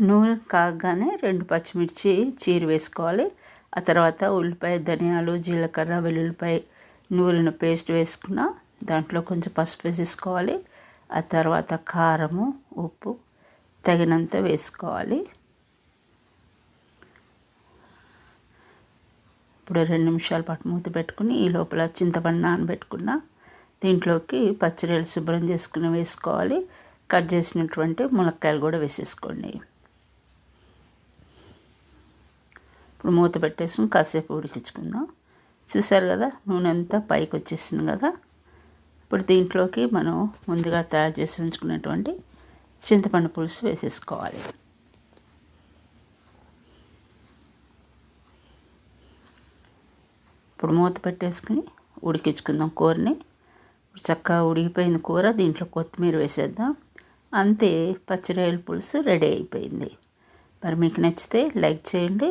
నూనె కాగానే రెండు పచ్చిమిర్చి చీర వేసుకోవాలి. ఆ తర్వాత ఉల్లిపాయ ధనియాలు జీలకర్ర వెల్లుల్లిపాయ నూరిన పేస్ట్ వేసుకున్న దాంట్లో కొంచెం పసుపు వేసేసుకోవాలి. ఆ తర్వాత కారము ఉప్పు తగినంత వేసుకోవాలి. ఇప్పుడు రెండు నిమిషాల పాటు మూత పెట్టుకుని ఈ లోపల చింతపండు నానబెట్టుకున్న దీంట్లోకి పచ్చిరొయ్యలు శుభ్రం చేసుకుని వేసుకోవాలి. కట్ చేసినటువంటి మునక్కాయలు కూడా వేసేసుకోండి. ఇప్పుడు మూత పెట్టేసుకుని కాసేపు ఉడికించుకుందాం. చూసారు కదా నూనె అంతా పైకి వచ్చేసింది కదా. ఇప్పుడు దీంట్లోకి మనం ముందుగా తయారు చేసి ఉంచుకున్నటువంటి చింతపండు పులుసు వేసేసుకోవాలి. ఇప్పుడు మూత పెట్టేసుకుని ఉడికించుకుందాం కూరని. చక్కగా ఉడికిపోయిన కూర దీంట్లో కొత్తిమీర వేసేద్దాం. అంతే పచ్చిరాయల పులుసు రెడీ అయిపోయింది. మరి మీకు నచ్చితే లైక్ చేయండి